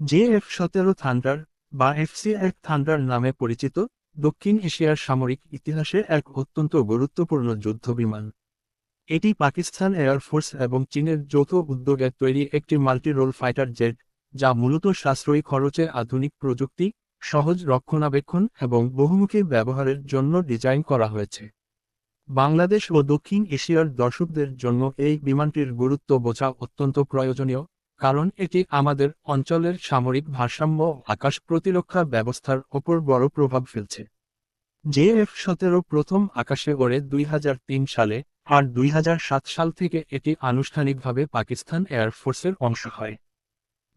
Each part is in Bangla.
জে এফ সতেরো থান্ডার বা এফসি এক থান্ডার নামে পরিচিত, দক্ষিণ এশিয়ার সামরিক ইতিহাসে এক অত্যন্ত গুরুত্বপূর্ণ যুদ্ধবিমান এটি পাকিস্তান এয়ারফোর্স এবং চীনের যৌথ উদ্যোগে তৈরি একটি মাল্টি রোল ফাইটার জেট, যা মূলত সাশ্রয়ী খরচে আধুনিক প্রযুক্তি, সহজ রক্ষণাবেক্ষণ এবং বহুমুখী ব্যবহারের জন্য ডিজাইন করা হয়েছে। বাংলাদেশ ও দক্ষিণ এশিয়ার দর্শকদের জন্য এই বিমানটির গুরুত্ব বোঝা অত্যন্ত প্রয়োজনীয়। কারণ এটি আমাদের অঞ্চলের সামরিক ভারসাম্য আকাশ প্রতিরক্ষা ব্যবস্থার ওপর বড় প্রভাব ফেলছে। জে এফ সতেরো প্রথম আকাশে ওড়ে দুই সালে আর দুই হাজার সাত সাল থেকে এটি আনুষ্ঠানিকভাবে পাকিস্তান এয়ারফোর্সের অংশ হয়।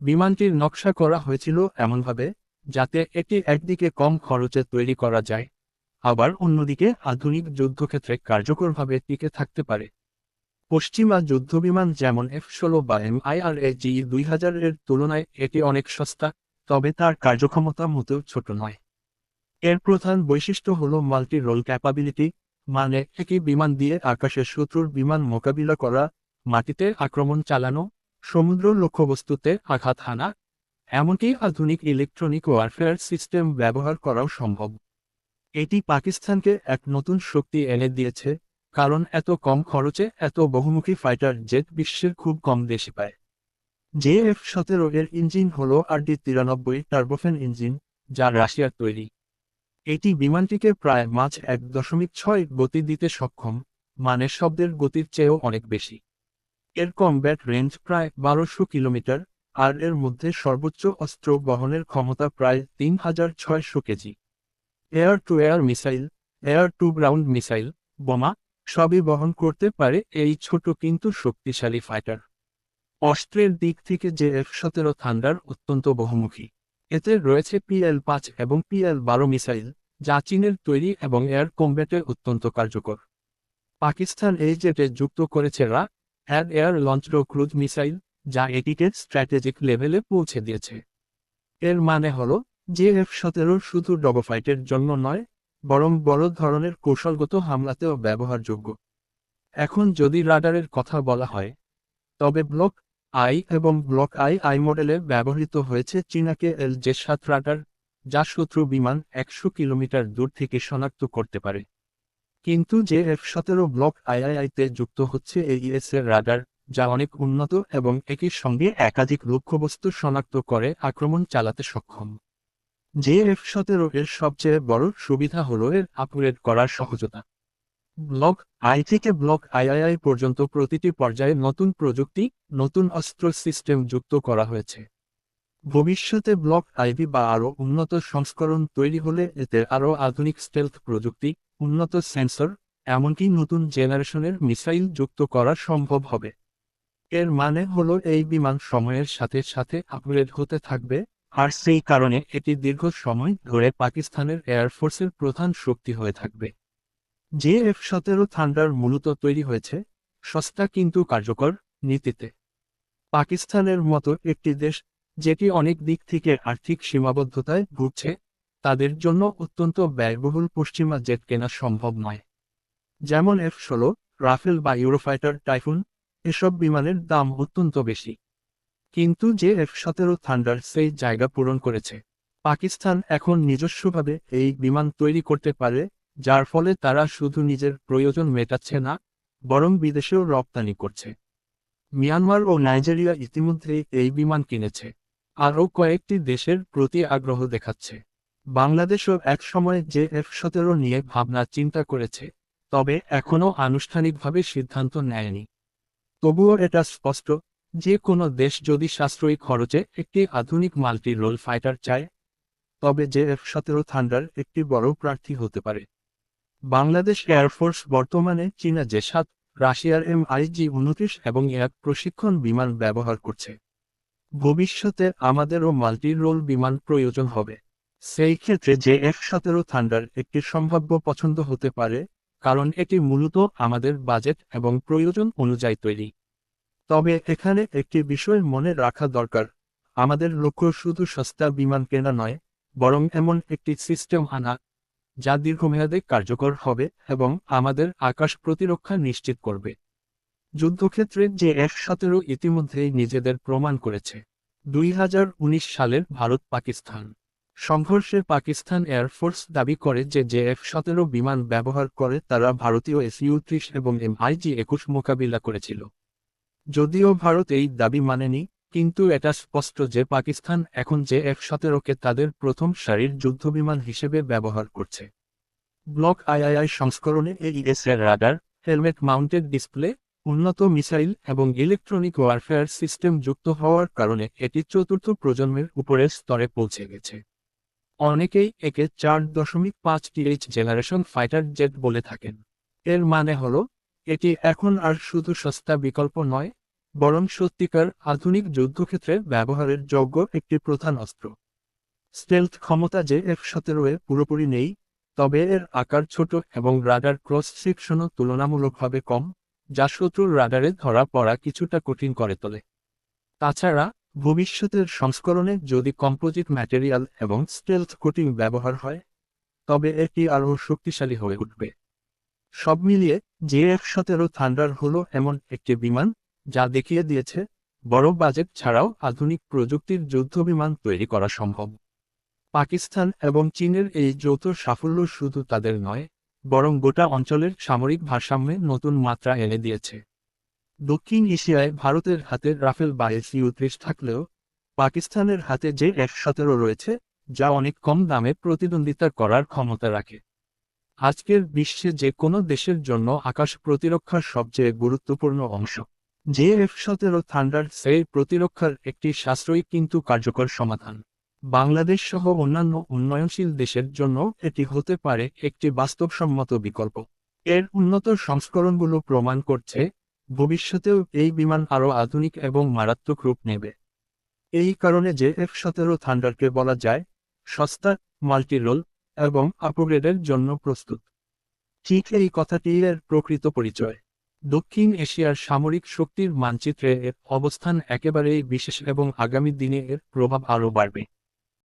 বিমানটির নকশা করা হয়েছিল এমনভাবে, যাতে এটি একদিকে কম খরচে তৈরি করা যায়, আবার অন্যদিকে আধুনিক যুদ্ধক্ষেত্রে কার্যকরভাবে টিকে থাকতে পারে। পশ্চিমা যুদ্ধবিমান যেমন এফ ষোলো বা এমআইআরএ জি দুই হাজারের তুলনায় এটি অনেক সস্তা, তবে তার কার্যক্ষমতা মোটেও ছোট নয়। এর প্রধান বৈশিষ্ট্য হল মাল্টি রোল ক্যাপাবিলিটি মানে একই বিমান দিয়ে আকাশে শত্রুর বিমান মোকাবিলা করা, মাটিতে আক্রমণ চালানো, সমুদ্র লক্ষ্যবস্তুতে আঘাত হানা, এমনকি আধুনিক ইলেকট্রনিক ওয়ারফেয়ার সিস্টেম ব্যবহার করাও সম্ভব। এটি পাকিস্তানকে এক নতুন শক্তি এনে দিয়েছে কারণ এত কম খরচে এত বহুমুখী ফাইটার জেট বিশ্বের খুব কম দেশে পায়। জে এফ সতেরো এর ইঞ্জিন হল আরডি তিরানব্বই টার্বোফেন ইঞ্জিন যা রাশিয়ার তৈরি। এটি বিমানটিকে প্রায় মাঝ এক দশমিক ছয় গতি দিতে সক্ষম মানে শব্দের গতির চেয়েও অনেক বেশি। এর কমব্যাট রেঞ্জ প্রায় বারোশো কিলোমিটার, আর এর মধ্যে সর্বোচ্চ অস্ত্র বহনের ক্ষমতা প্রায় তিন হাজার ছয়শো KG. Air to air missile air to ground missile বোমা সবই বহন করতে পারে এই ছোট কিন্তু শক্তিশালী ফাইটার অস্ত্রের দিক থেকে যে এফ সতেরো থান্ডার অত্যন্ত বহুমুখী। এতে রয়েছে পিএল পাঁচ এবং পিএল বারো মিসাইল, যা চীনের তৈরি এবং এয়ার কম্ব্যাটে অত্যন্ত কার্যকর। পাকিস্তান এই জেটে যুক্ত করেছে Raad air launched cruise missile যা এটিকে স্ট্র্যাটেজিক লেভেলে পৌঁছে দিয়েছে। এর মানে হল, যে এফ সতেরো শুধু ডগোফাইটের জন্য নয় বরং বড় ধরনের কৌশলগত হামলাতেও ব্যবহারযোগ্য। এখন যদি রাডারের কথা বলা হয়, তবে ব্লক আই এবং ব্লক আই আই মডেলে ব্যবহৃত হয়েছে চীনাকে এল জে সাত রাডার, যা শত্রু বিমান একশো কিলোমিটার দূর থেকে শনাক্ত করতে পারে। কিন্তু যে এফ সতেরো ব্লক আইআইআইতে যুক্ত হচ্ছে এইএস এর রাডার, যা অনেক উন্নত এবং একই সঙ্গে একাধিক লক্ষ্যবস্তু শনাক্ত করে আক্রমণ চালাতে সক্ষম। জে এফ সতেরো এর সবচেয়ে বড় সুবিধা হল এর আপগ্রেড করার সহজতা। ব্লক আই থেকে ব্লক আইআইআই পর্যন্ত প্রতিটি পর্যায়ে নতুন প্রযুক্তি, নতুন অস্ত্র সিস্টেম যুক্ত করা হয়েছে। ভবিষ্যতে ব্লক আইভি বা আরও উন্নত সংস্করণ তৈরি হলে এতে আরও আধুনিক স্টেলথ প্রযুক্তি, উন্নত সেন্সর এমনকি নতুন জেনারেশনের মিসাইল যুক্ত করা সম্ভব হবে। এর মানে হলো এই বিমান সময়ের সাথে সাথে আপগ্রেড হতে থাকবে আর সেই কারণে এটি দীর্ঘ সময় ধরে পাকিস্তানের এয়ারফোর্সের প্রধান শক্তি হয়ে থাকবে। যে এফ সতেরো থান্ডার মূলত তৈরি হয়েছে, সস্তা কিন্তু কার্যকর নীতিতে। পাকিস্তানের মতো একটি দেশ, যেটি অনেক দিক থেকে আর্থিক সীমাবদ্ধতায় ভুগছে, তাদের জন্য অত্যন্ত ব্যয়বহুল পশ্চিমা জেট কেনা সম্ভব নয়। যেমন এফ ষোলো রাফেল বা ইউরোফাইটার টাইফুন এসব বিমানের দাম অত্যন্ত বেশি। কিন্তু যে এফ সতেরো থান্ডার সেই জায়গা পূরণ করেছে। পাকিস্তান এখন নিজস্বভাবে এই বিমান তৈরি করতে পারে, যার ফলে তারা শুধু নিজের প্রয়োজন মেটাচ্ছে না, বরং বিদেশেও রপ্তানি করছে। মিয়ানমার ও নাইজেরিয়া ইতিমধ্যে এই বিমান কিনেছে। আরও কয়েকটি দেশের প্রতি আগ্রহ দেখাচ্ছে। বাংলাদেশও এক সময় যে এফ সতেরো নিয়ে ভাবনা চিন্তা করেছে, তবে এখনও আনুষ্ঠানিকভাবে সিদ্ধান্ত নেয়নি। তবুও এটা স্পষ্ট যে কোনো দেশ যদি সাশ্রয়ী খরচে একটি আধুনিক মাল্টি রোল ফাইটার চায়, তবে যে এফ সতেরো থান্ডার একটি বড় প্রার্থী হতে পারে। বাংলাদেশ এয়ারফোর্স বর্তমানে চীনা জে সাত রাশিয়ার এম আইজি উনত্রিশ এবং এক প্রশিক্ষণ বিমান ব্যবহার করছে। ভবিষ্যতে আমাদেরও মাল্টি রোল বিমান প্রয়োজন হবে। সেই ক্ষেত্রে যে এফ সতেরো থান্ডার একটি সম্ভাব্য পছন্দ হতে পারে, কারণ এটি মূলত আমাদের বাজেট এবং প্রয়োজন অনুযায়ী তৈরি। তবে এখানে একটি বিষয় মনে রাখা দরকার। আমাদের লক্ষ্য শুধু সস্তা বিমান কেনা নয়, বরং এমন একটি সিস্টেম আনা, যা দীর্ঘমেয়াদে কার্যকর হবে এবং আমাদের আকাশ প্রতিরক্ষা নিশ্চিত করবে। যুদ্ধক্ষেত্রে যে এফ সতেরো ইতিমধ্যেই নিজেদের প্রমাণ করেছে, দুই হাজার উনিশ সালের ভারত পাকিস্তান সংঘর্ষে পাকিস্তান এয়ারফোর্স দাবি করে যে যে এফ সতেরো বিমান ব্যবহার করে তারা ভারতীয় এসইউ ত্রিশ এবং এমআইজি একুশ মোকাবিলা করেছিল। যদিও ভারত এই দাবি মানেনি, কিন্তু এটা স্পষ্ট যে পাকিস্তান এখন যে এফ সতেরোকে তাদের প্রথম সারির যুদ্ধবিমান হিসেবে ব্যবহার করছে। ব্লক আইআইআই সংস্করণে AES radar, helmet mounted display, উন্নত মিসাইল এবং ইলেকট্রনিক ওয়ারফেয়ার সিস্টেম যুক্ত হওয়ার কারণে এটি চতুর্থ প্রজন্মের উপরের স্তরে পৌঁছে গেছে। অনেকেই একে চার দশমিক পাঁচ টিএইচ জেনারেশন ফাইটার জেট বলে থাকেন। এর মানে হল, এটি এখন আর শুধু সস্তা বিকল্প নয় বরং সত্যিকার আধুনিক যুদ্ধক্ষেত্রে ব্যবহারের যোগ্য একটি প্রধান অস্ত্র। স্টেলথ ক্ষমতা যে এফ সতেরো এ পুরোপুরি নেই, তবে এর আকার ছোট এবং রাডার ক্রস সেকশনও তুলনামূলকভাবে কম, যা শত্রুর রাডারে ধরা পড়া কিছুটা কঠিন করে তোলে। তাছাড়া, ভবিষ্যতের সংস্করণে যদি কম্পোজিট ম্যাটেরিয়াল এবং স্টেলথ কোটিং ব্যবহার হয়, তবে এটি আরও শক্তিশালী হয়ে উঠবে। সব মিলিয়ে জে এফ সতেরো থান্ডার হল এমন একটি বিমান যা দেখিয়ে দিয়েছে, বড় বাজেট ছাড়াও আধুনিক প্রযুক্তির যুদ্ধবিমান তৈরি করা সম্ভব। পাকিস্তান এবং চীনের এই যৌথ সাফল্য শুধু তাদের নয়, বরং গোটা অঞ্চলের সামরিক ভারসাম্যে নতুন মাত্রা এনে দিয়েছে। দক্ষিণ এশিয়ায় ভারতের হাতে রাফেল বাইশ ইউ ত্রিশ থাকলেও, পাকিস্তানের হাতে যে এক সতেরো রয়েছে, যা অনেক কম দামে প্রতিদ্বন্দ্বিতা করার ক্ষমতা রাখে। আজকের বিশ্বে যে কোনো দেশের জন্য আকাশ প্রতিরক্ষার সবচেয়ে গুরুত্বপূর্ণ অংশ। যে এফ সতেরো থান্ডার সেই প্রতিরক্ষার একটি সাশ্রয়ী কিন্তু কার্যকর সমাধান। বাংলাদেশ সহ অন্যান্য উন্নয়নশীল দেশের জন্য এটি হতে পারে একটি বাস্তবসম্মত বিকল্প। এর উন্নত সংস্করণগুলো প্রমাণ করছে, ভবিষ্যতেও এই বিমান আরও আধুনিক এবং মারাত্মক রূপ নেবে। এই কারণে যে এফ সতেরো থান্ডারকে বলা যায়, সস্তা, মাল্টিরোল এবং আপগ্রেডের জন্য প্রস্তুত। ঠিক এই কথাটি এর প্রকৃত পরিচয়। দক্ষিণ এশিয়ার সামরিক শক্তির মানচিত্রে এর অবস্থান একেবারেই বিশেষ এবং আগামী দিনে এর প্রভাব আরও বাড়বে।